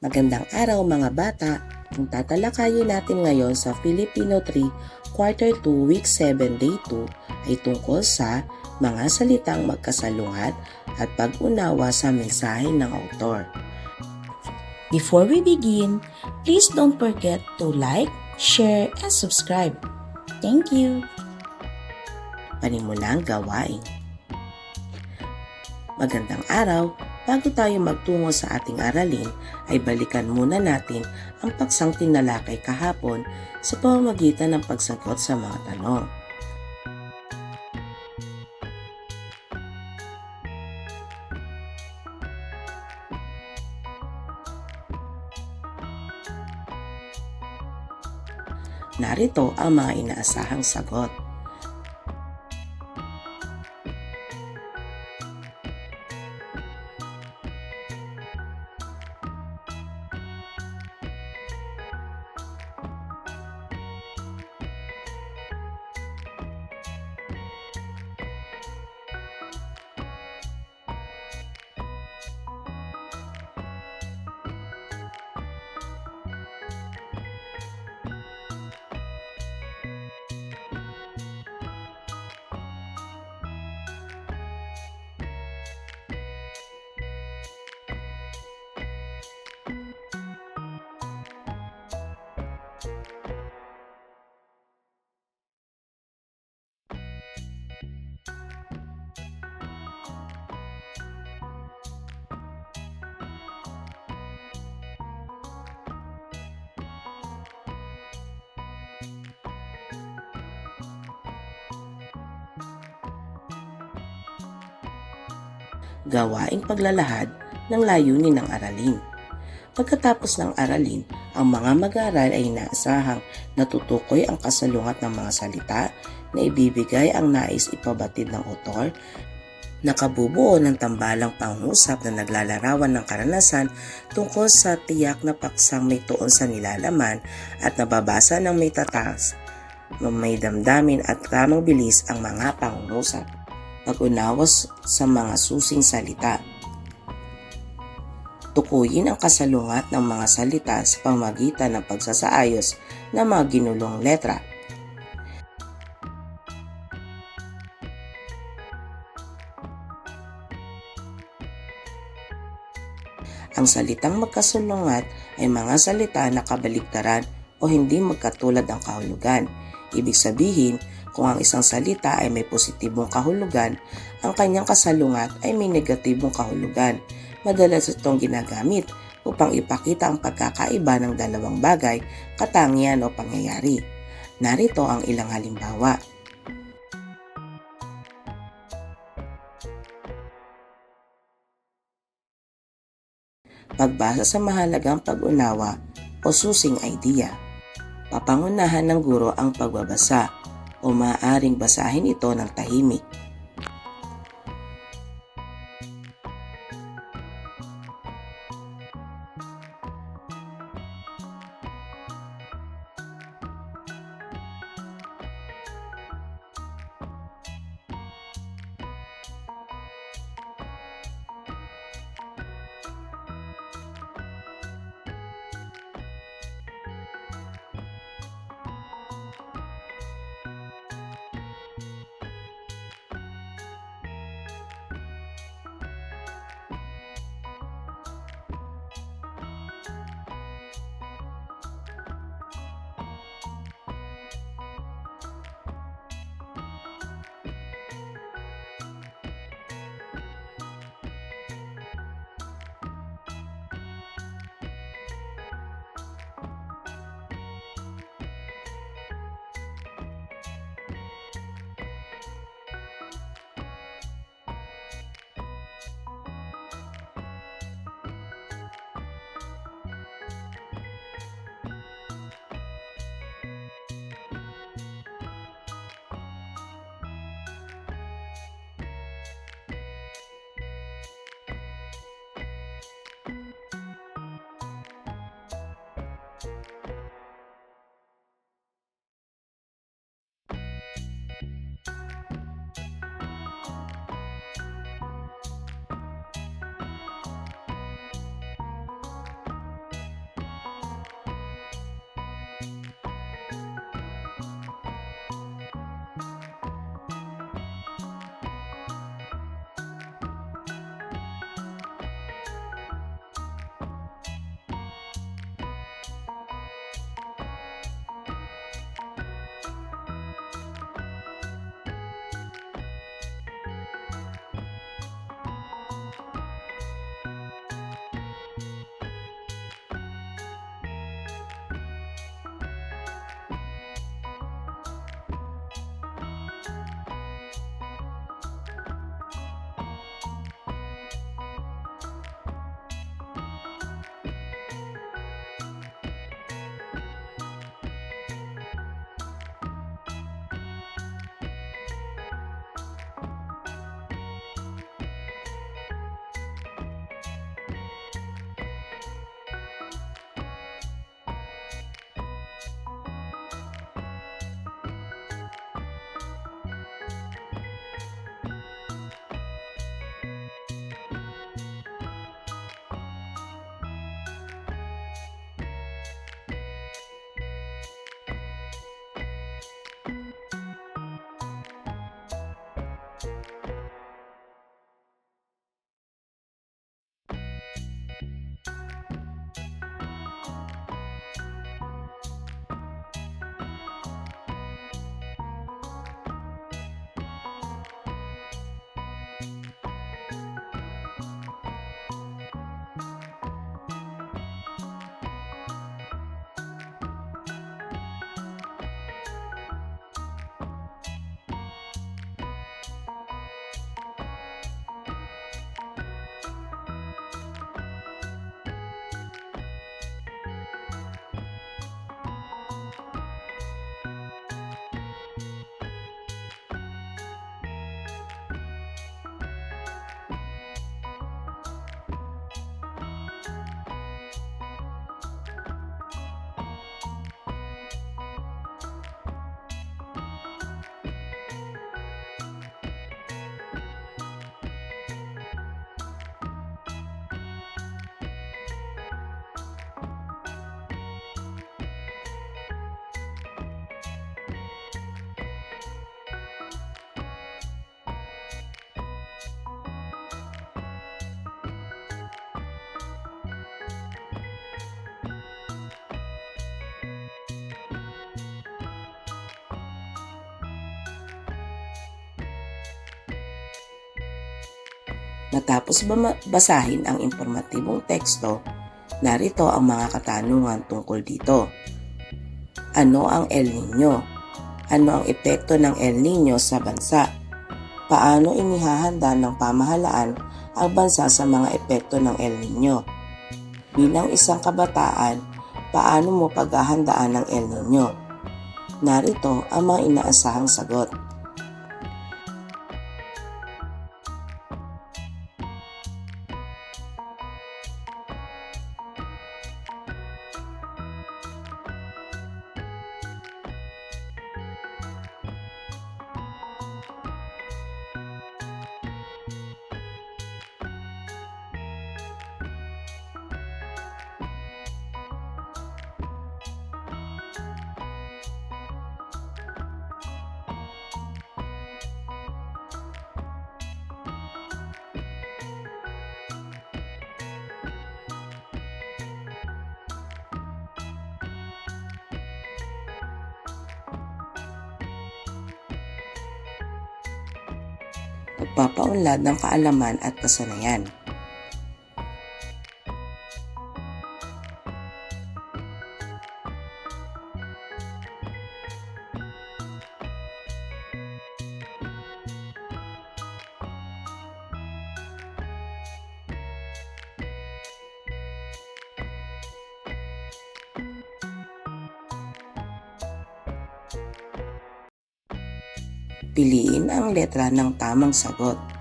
Magandang araw mga bata! Ang tatalakayin natin ngayon sa Filipino 3 Quarter 2 Week 7 Day 2 ay tungkol sa mga salitang magkasalungat at pag-unawa sa mensahe ng autor. Before we begin, please don't forget to like, share, and subscribe. Thank you! Panimulang gawain. Magandang araw! Bago tayo magtungo sa ating aralin, ay balikan muna natin ang paksang tinalakay kahapon sa pamamagitan ng pagsagot sa mga tanong. Narito ang mga inaasahang sagot. Gawaing paglalahad ng layunin ng aralin. Pagkatapos ng aralin, ang mga mag-aaral ay inaasahang natutukoy ang kasalungat ng mga salita na ibibigay ang nais ipabatid ng otor, nakabubuo ng tambalang pangusap na naglalarawan ng karanasan tungkol sa tiyak na paksang may tuon sa nilalaman at nababasa ng may tatas, may damdamin at tamang bilis ang mga pangungusap pag-unawas sa mga susing salita. Tukuyin ang kasalungat ng mga salita sa pamagitan ng pagsasaayos ng mga ginulong letra. Ang salitang magkasalungat ay mga salita na kabaligtaran o hindi magkatulad ang kahulugan. Ibig sabihin, kung ang isang salita ay may positibong kahulugan, ang kanyang kasalungat ay may negatibong kahulugan. Madalas itong ginagamit upang ipakita ang pagkakaiba ng dalawang bagay, katangian o pangyayari. Narito ang ilang halimbawa. Pagbasa sa mahalagang pag-unawa o susing idea. Papangunahan ng guro ang pagbabasa o maaaring basahin ito ng tahimik. Matapos bama- basahin ang informatibong teksto, narito ang mga katanungan tungkol dito. Ano ang El Nino? Ano ang epekto ng El Nino sa bansa? Paano inihahanda ng pamahalaan ang bansa sa mga epekto ng El Nino? Bilang isang kabataan, paano mo paghahandaan ng El Nino? Narito ang mga inaasahang sagot. Pagpapaunlad ng kaalaman at kasanayan. Piliin ang letra ng tamang sagot.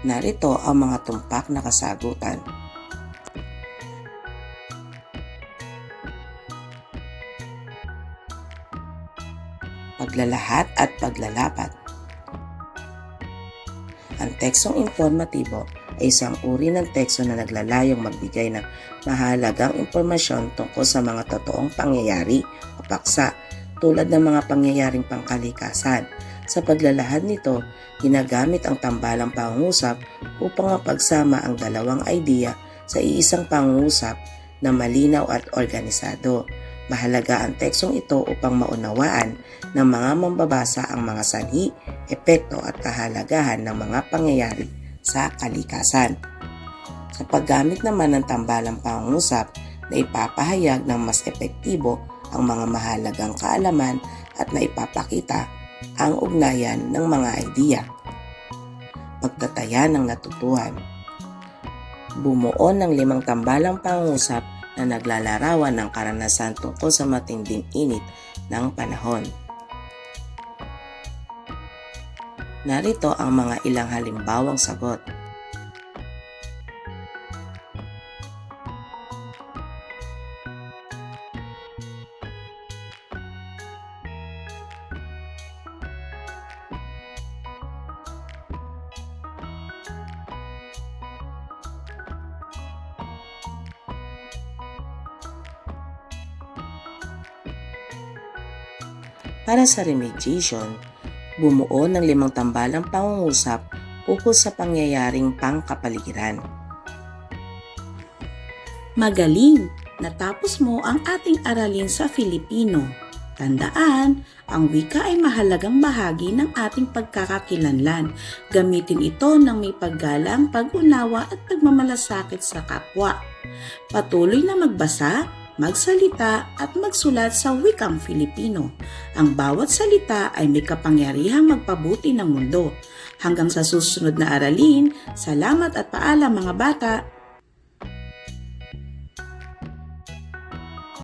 Narito ang mga tumpak na kasagutan. Paglalahat at paglalapat. Ang tekstong informatibo ay isang uri ng teksto na naglalayong magbigay ng mahalagang impormasyon tungkol sa mga totoong pangyayari o paksa tulad ng mga pangyayaring pangkalikasan. Sa paglalahad nito, ginagamit ang tambalang pangungusap upang mapagsama ang dalawang idea sa iisang pangungusap na malinaw at organisado. Mahalaga ang tekstong ito upang maunawaan ng mga mambabasa ang mga sanhi, epekto at kahalagahan ng mga pangyayari sa kalikasan. Sa paggamit naman ng tambalang pangungusap na ipapahayag ng mas epektibo ang mga mahalagang kaalaman at na ipapakita ang ugnayan ng mga idea. Pagtataya ng natutuhan. Bumuo ng limang tambalang pangungusap na naglalarawan ng karanasan tungkol sa matinding init ng panahon. Narito ang mga ilang halimbawang sagot. Para sa remediation, bumuo ng limang tambalang pangungusap ukol sa pangyayaring pangkapaligiran. Magaling! Natapos mo ang ating aralin sa Filipino. Tandaan, ang wika ay mahalagang bahagi ng ating pagkakakilanlan. Gamitin ito ng may paggalang, pag-unawa at pagmamalasakit sa kapwa. Patuloy na magbasa, magsalita at magsulat sa wikang Filipino. Ang bawat salita ay may kapangyarihang magpabuti ng mundo. Hanggang sa susunod na aralin, salamat at paalam mga bata!